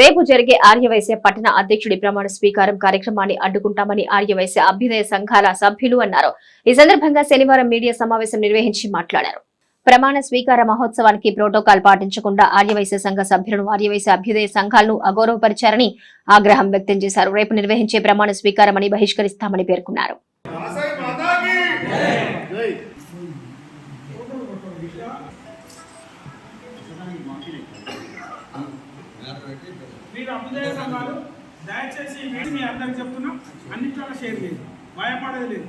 రేపు జరిగే ఆర్యవైశ్య పట్టణ అధ్యక్షుడి ప్రమాణ స్వీకారం కార్యక్రమాన్ని అడ్డుకుంటామని ఆర్యవైశ్య అభ్యుదయ సంఘాల సభ్యులు అన్నారు. ఈ సందర్భంగా శనివారం మీడియా సమావేశం నిర్వహించి మాట్లాడారు. ప్రమాణ స్వీకార మహోత్సవానికి ప్రోటోకాల్ పాటించకుండా ఆర్యవైశ్య సంఘ సభ్యులను ఆర్యవైశ్య అభ్యుదయ సంఘాలను అగౌరవపరిచారని ఆగ్రహం వ్యక్తం చేశారు. రేపు నిర్వహించే ప్రమాణ స్వీకారమని బహిష్కరిస్తామని పేర్కొన్నారు. మీరు అభ్యుదయ సంఘాలు దయచేసి మీ అందరికి చెప్తున్నాం అన్నిట్లో షేర్ చేయండి. భయపడేది లేదు.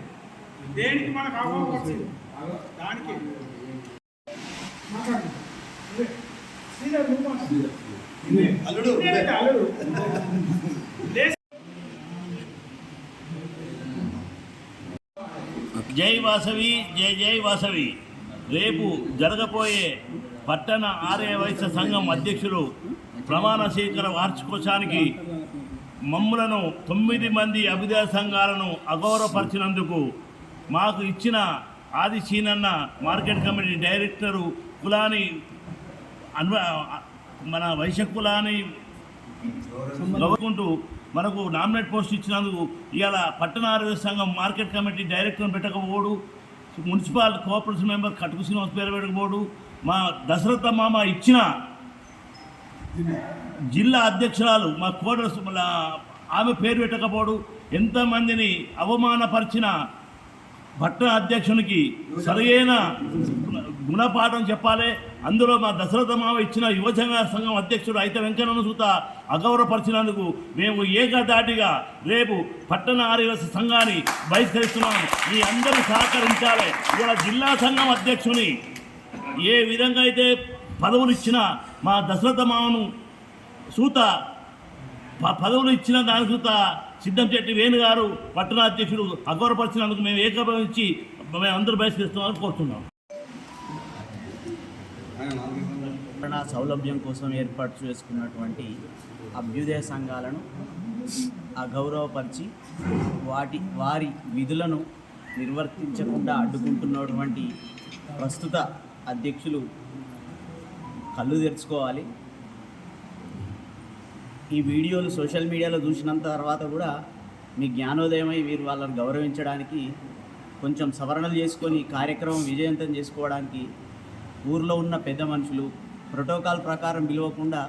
దేనికి మనకు అవగాహన వచ్చింది? దానికి. అల్లుడు. అల్లుడు. జై వాసవి జై జై వాసవి. రేపు జరగబోయే పట్టణ ఆర్య వైశ్య సంఘం అధ్యక్షులు ప్రమాణ స్వీకార వార్షికోత్సవానికి మమ్ములను తొమ్మిది మంది అభిదయ సంఘాలను అగౌరవపరిచినందుకు మాకు ఇచ్చిన ఆది సీనన్న మార్కెట్ కమిటీ డైరెక్టరు కులాని అన్వ మన వైశ్య కులాన్ని గౌరవుకుంటూ మనకు నామినేట్ పోస్ట్ ఇచ్చినందుకు ఇవాళ పట్టణ ఆరోగ్య సంఘం మార్కెట్ కమిటీ డైరెక్టర్ని పెట్టకపోడు municipal cooperation member Katuku Srinivas పేరు పెట్టకపోడు మా దశరథ మామ ఇచ్చిన జిల్లా అధ్యక్షురాలు మా కోడర్స్ ఆమె పేరు పెట్టకపోడు. ఎంతమందిని అవమానపరిచిన పట్టణ అధ్యక్షునికి సరైన గుణపాఠం చెప్పాలి. అందులో మా దశరథ మావ ఇచ్చిన యువజన సంఘం అధ్యక్షుడు అయితే వెంకన్న సూత అగౌరవపరిచినందుకు మేము ఏకదాటిగా రేపు పట్టణ ఆదివాసీ సంఘాన్ని బహిష్కరిస్తున్నాము మీ అందరూ సహకరించాలి. ఇవాళ జిల్లా సంఘం అధ్యక్షుని ఏ విధంగా అయితే పదవులు ఇచ్చినా మా దశరథ మామను సూత పదవులు ఇచ్చిన దాని సూత సిద్ధం చెట్టి వేణుగారు పట్టణాధ్యక్షుడు పట్టణ మేము ఏకీభవించి మేము అందరూ బహిష్కరిస్తున్నామని కోరుతున్నాం. పట్టణ సౌలభ్యం కోసం ఏర్పాటు చేసుకున్నటువంటి అభ్యుదయ సంఘాలను అగౌరవపరిచి వాటి వారి విధులను నిర్వర్తించకుండా అడ్డుకుంటున్నటువంటి ప్రస్తుత అధ్యక్షులు కళ్ళు తెరుచుకోవాలి. ఈ వీడియోలు సోషల్ మీడియాలో చూసినంత తర్వాత కూడా మీ జ్ఞానోదయమై వీరు వాళ్ళని గౌరవించడానికి కొంచెం సవరణలు చేసుకొని కార్యక్రమం విజయవంతం చేసుకోవడానికి ఊర్లో ఉన్న పెద్ద మనుషులు ప్రోటోకాల్ ప్రకారం పిలవకుండా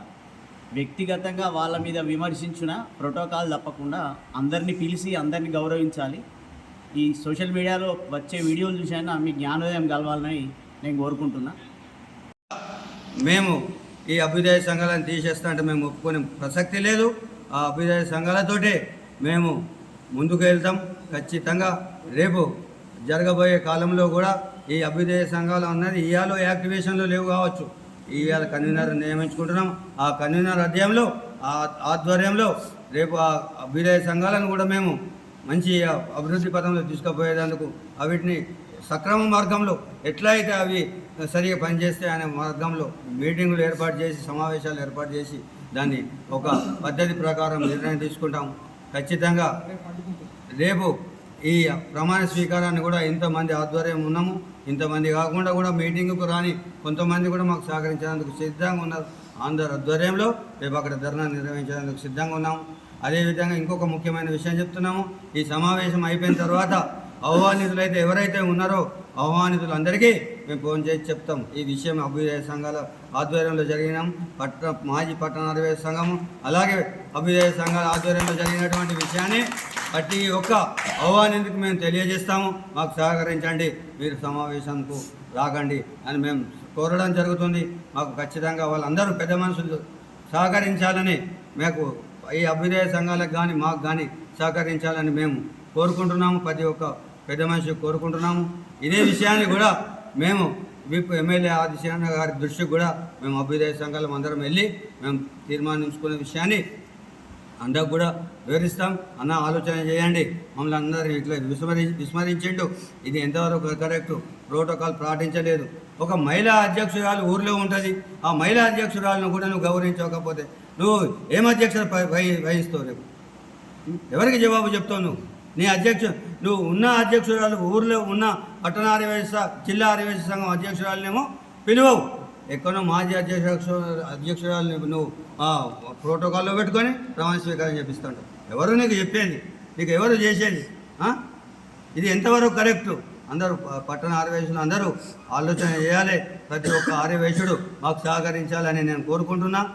వ్యక్తిగతంగా వాళ్ళ మీద విమర్శించిన ప్రోటోకాల్ తప్పకుండా అందరినీ పిలిచి అందరినీ గౌరవించాలి. ఈ సోషల్ మీడియాలో వచ్చే వీడియోలు చూసైనా మీ జ్ఞానోదయం కలవాలని నేను కోరుకుంటున్నాను మేము ఈ అభ్యుదయ సంఘాలను తీసేస్తా అంటే మేము ఒప్పుకునే ప్రసక్తి లేదు. ఆ అభ్యుదయ సంఘాలతోటే మేము ముందుకు వెళ్తాం ఖచ్చితంగా రేపు జరగబోయే కాలంలో కూడా ఈ అభ్యుదయ సంఘాలు అన్నది ఇవాళ యాక్టివేషన్లో లేవు కావచ్చు. ఇవాళ కన్వీనర్ నియమించుకుంటున్నాం. ఆ కన్వీనర్ అధ్యయంలో ఆ ఆధ్వర్యంలో రేపు ఆ అభ్యుదయ సంఘాలను కూడా మేము మంచి అభివృద్ధి పథంలో తీసుకుపోయేందుకు అవిటిని సక్రమ మార్గంలో ఎట్లా అయితే అవి సరిగా పనిచేస్తాయనే మార్గంలో మీటింగులు ఏర్పాటు చేసి సమావేశాలు ఏర్పాటు చేసి దాన్ని ఒక పద్ధతి ప్రకారం నిర్ణయం తీసుకుంటాం ఖచ్చితంగా రేపు ఈ ప్రమాణ స్వీకారాన్ని కూడా ఇంతమంది ఆధ్వర్యం ఉన్నాము. ఇంతమంది కాకుండా కూడా మీటింగ్కు రాని కొంతమంది కూడా మాకు సహకరించేందుకు సిద్ధంగా ఉన్నారు. ఆంధ్ర ఆధ్వర్యంలో రేపు అక్కడ ధర్నా నిర్వహించేందుకు సిద్ధంగా ఉన్నాము. అదేవిధంగా ఇంకొక ముఖ్యమైన విషయం చెప్తున్నాము. ఈ సమావేశం అయిపోయిన తర్వాత ఆహ్వానితులైతే ఎవరైతే ఉన్నారో అవమానితులందరికీ మేము ఫోన్ చేసి చెప్తాం. ఈ విషయం అభ్యుదయ సంఘాల ఆధ్వర్యంలో జరిగిన. పట్టణ మాజీ పట్టణ అరవై సంఘము అలాగే అభ్యుదయ సంఘాల ఆధ్వర్యంలో జరిగినటువంటి విషయాన్ని ప్రతి ఒక్క అవమానితుకు మేము తెలియజేస్తాము. మాకు సహకరించండి. మీరు సమావేశంకు రాకండి అని మేము కోరడం జరుగుతుంది. మాకు ఖచ్చితంగా వాళ్ళందరూ పెద్ద మనుషులు సహకరించాలని మాకు ఈ అభ్యుదయ సంఘాలకు కానీ మాకు కానీ సహకరించాలని మేము కోరుకుంటున్నాము ప్రతి ఒక్క పెద్ద మనిషి కోరుకుంటున్నాము. ఇదే విషయాన్ని కూడా మేము విప్ ఎమ్మెల్యే ఆదిశేన గారి దృష్టికి కూడా మేము అభ్యుదయ సంఘాలం అందరం వెళ్ళి మేము తీర్మానించుకునే విషయాన్ని అందరికి కూడా వివరిస్తాం. అన్న ఆలోచన చేయండి. మమ్మల్ని అందరూ ఇట్లా విస్మరి విస్మరించిండు. ఇది ఎంతవరకు కరెక్ట్ ప్రోటోకాల్ పాటించలేదు. ఒక మహిళా అధ్యక్షురాలు ఊర్లో ఉంటుంది. ఆ మహిళా అధ్యక్షురాలను కూడా నువ్వు గౌరవించకపోతే నువ్వు ఏం అధ్యక్షత వహిస్తావు రేపు? ఎవరికి జవాబు చెప్తావు నువ్వు? నీ అధ్యక్ష నువ్వు ఉన్న అధ్యక్షురాలు ఊర్లో ఉన్న పట్టణ ఆర్యవేశ జిల్లా ఆర్యవేశ సంఘం అధ్యక్షురాలనేమో పిలువవు. ఎక్కడో మాజీ అధ్యక్ష అధ్యక్షురాలు నువ్వు- ప్రోటోకాల్లో పెట్టుకొని ప్రమాణ స్వీకారం చేపిస్తాడు. ఎవరు నీకు చెప్పేది? నీకు ఎవరు చేసేది? ఇది ఎంతవరకు కరెక్టు? అందరూ పట్టణ ఆర్యవేశులు అందరూ ఆలోచన చేయాలి. ప్రతి ఒక్క ఆర్యవేశుడు మాకు సహకరించాలని నేను కోరుకుంటున్నా.